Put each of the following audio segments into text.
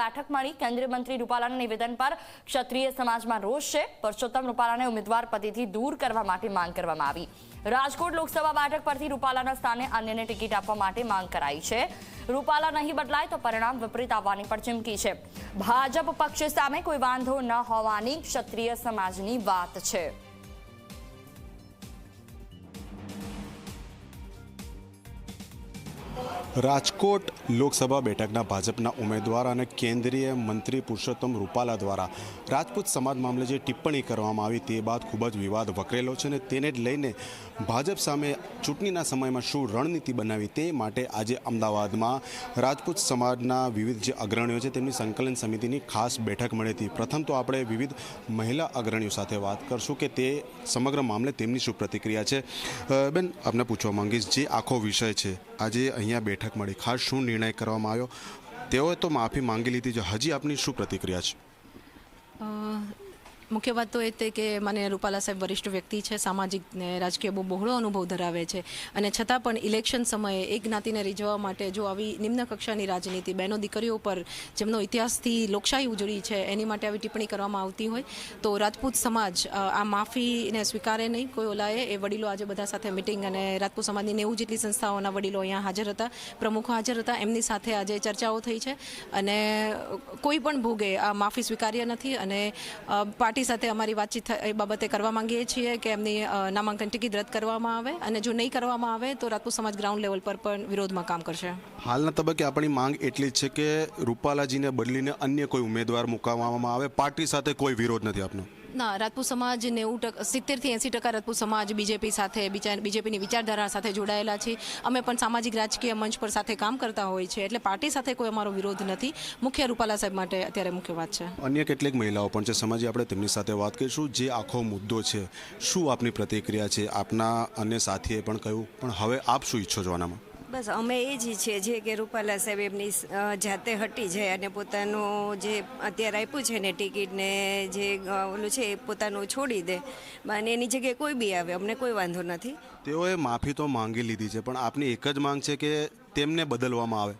બેઠક મળી કેન્દ્રીય મંત્રી રૂપાલાના નિવેદન પર ક્ષત્રિય સમાજમાં રોષ છે. પરસોત્તમ રૂપાલાને ઉમેદવાર પદેથી દૂર કરવા માટે માંગ કરવામાં આવી. રાજકોટ લોકસભા બેઠક પરથી રૂપાલાના સ્થાને અન્યને ટિકિટ આપવા માટે માંગ કરાઈ છે. રૂપાલા નહીં બદલાય તો પરિણામ વિપરીત આવવાની પણ ચીમકી છે. ભાજપ પક્ષ સામે કોઈ વાંધો ન હોવાની ક્ષત્રિય સમાજની વાત છે. રાજકોટ લોકસભા બેઠકના ભાજપના ઉમેદવાર અને કેન્દ્રીય મંત્રી પુરુષોત્તમ રૂપાલા દ્વારા રાજપૂત સમાજ મામલે જે ટિપ્પણી કરવામાં આવી તે બાદ ખૂબ જ વિવાદ વકરેલો છે અને તેને જ લઈને ભાજપ સામે ચૂંટણીના સમયમાં શું રણનીતિ બનાવી તે માટે આજે અમદાવાદમાં રાજપૂત સમાજના વિવિધ જે અગ્રણીઓ છે તેમની સંકલન સમિતિની ખાસ બેઠક મળી હતી. પ્રથમ તો આપણે વિવિધ મહિલા અગ્રણીઓ સાથે વાત કરશું કે તે સમગ્ર મામલે તેમની શું પ્રતિક્રિયા છે. બેન, આપને પૂછવા માંગીશ, જે આખો વિષય છે આજે અહીંયા બેઠક મળી. ખાસ શું નિર્ણય કરવામાં આવ્યો? તેઓએ તો માફી માંગી લીધી છે. હજી આપની શું પ્રતિક્રિયા છે? મુખ્ય વાત તો એ તે કે મને રૂપાલા સાહેબ વરિષ્ઠ વ્યક્તિ છે સામાજિક ને રાજકીય બહુ બહોળો અનુભવ ધરાવે છે. અને છતાં પણ ઇલેક્શન સમયે એક જ્ઞાતિને રીઝવવા માટે જો આવી નિમ્ન કક્ષાની રાજનીતિ બહેનો દીકરીઓ પર જેમનો ઇતિહાસથી લોકશાહી ઉજળી છે એની માટે આવી ટિપ્પણી કરવામાં આવતી હોય તો રાજપૂત સમાજ આ માફીને સ્વીકારે નહીં. કોઈ ઓલાએ એ વડીલો આજે બધા સાથે મિટિંગ અને રાજપૂત સમાજની નેવું જેટલી સંસ્થાઓના વડીલો અહીંયા હાજર હતા પ્રમુખો હાજર હતા એમની સાથે આજે ચર્ચાઓ થઈ છે. અને કોઈ પણ ભોગે આ માફી સ્વીકાર્ય નથી અને અ, પાર્ટી સાથે અમારી વાતચીત એ બાબતે કરવા માંગીએ છીએ કે એમની નામાંકન ટિકિટ રદ કરવામાં આવે અને જો નહીં કરવામાં આવે તો રાજપૂત સમાજ ગ્રાઉન્ડ લેવલ પર પણ વિરોધમાં કામ કરશે. હાલના તબક્કે આપણી માંગ એટલી જ છે કે રૂપાલાજીને બદલીને અન્ય કોઈ ઉમેદવાર મુકાવવામાં આવે. પાર્ટી સાથે કોઈ વિરોધ નથી આપનો. ના, રાજપૂત સમાજ નેવું ટકા, સિત્તેરથી એંસી ટકા રાજપૂત સમાજ બીજેપી સાથે બીજેપીની વિચારધારા સાથે જોડાયેલા છે. અમે પણ સામાજિક રાજકીય મંચ પર સાથે કામ કરતા હોય છે. એટલે પાર્ટી સાથે કોઈ અમારો વિરોધ નથી. મુખ્ય રૂપાલા સાહેબ માટે અત્યારે મુખ્ય વાત છે. અન્ય કેટલીક મહિલાઓ પણ છે. સમાજે આપણે તેમની સાથે વાત કરીશું. જે આખો મુદ્દો છે, શું આપની પ્રતિક્રિયા છે? આપના અન્ય સાથીએ પણ કહ્યું. પણ હવે આપ શું ઈચ્છો છો આનામાં? બસ અમે એ જ ઈચ્છીએ છીએ કે રૂપાલા સાહેબ એમની જાતે હટી જાય અને પોતાનું જે અત્યારે આપ્યું છે ને ટિકિટને જે ઓલું છે એ પોતાનું છોડી દે. અને એની જગ્યાએ કોઈ બી આવે અમને કોઈ વાંધો નથી. તેઓએ માફી તો માંગી લીધી છે પણ આપની એક જ માંગ છે કે તેમને બદલવામાં આવે.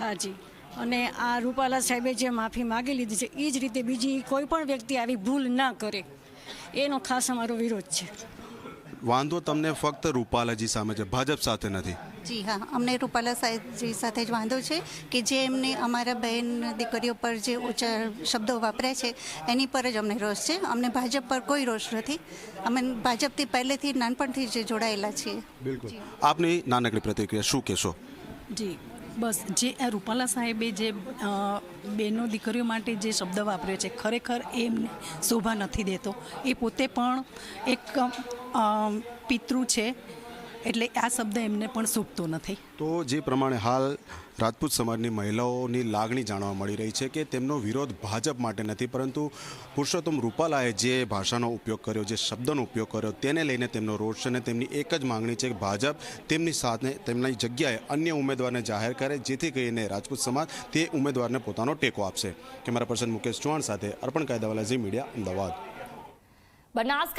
હાજી. અને આ રૂપાલા સાહેબે જે માફી માગી લીધી છે એ જ રીતે બીજી કોઈ પણ વ્યક્તિ આવી ભૂલ ના કરે. એનો ખાસ અમારો વિરોધ છે. વાંધો તમને ફક્ત રૂપાલાજી સામે છે ભાજપ સાથે નથી. જી હા. અમને રૂપાલા સાહેબજી સાથે જ વાંધો છે કે જે એમને અમારા બહેન દીકરીઓ પર જે ઊંચા શબ્દો વાપર્યા છે એની પર જ અમને રોષ છે. અમને ભાજપ પર કોઈ રોષ નથી. અમે ભાજપથી પહેલેથી નાનપણથી જ જોડાયેલા છીએ. બિલકુલ. આપની નાનકડી પ્રતિક્રિયા શું કહેશો? જી. બસ જે આ રૂપાલા સાહેબે જે બહેનો દીકરીઓ માટે જે શબ્દ વાપર્યો છે ખરેખર એમને શોભા નથી દેતો. એ પોતે પણ એક પિતૃ છે. એટલે આ શબ્દ એમને પણ શોભતો નથી. તો જે પ્રમાણે હાલ રાજપૂત સમાજની મહિલાઓની લાગણી જાણવા મળી રહી છે કે તેમનો વિરોધ ભાજપ માટે નથી પરંતુ પુરુષોત્તમ રૂપાલાએ જે ભાષાનો ઉપયોગ કર્યો જે શબ્દનો ઉપયોગ કર્યો તેને લઈને તેમનો રોષ છે અને તેમની એક જ માંગણી છે કે ભાજપ તેમની સાથે તેમની જગ્યાએ અન્ય ઉમેદવારને જાહેર કરે જેથી કરીને રાજપૂત સમાજ તે ઉમેદવારને પોતાનો ટેકો આપશે. કેમેરા પર્સન મુકેશ ચૌહાણ સાથે અર્પણ કાયદાવાલાજી મીડિયા અમદાવાદ. બનાસ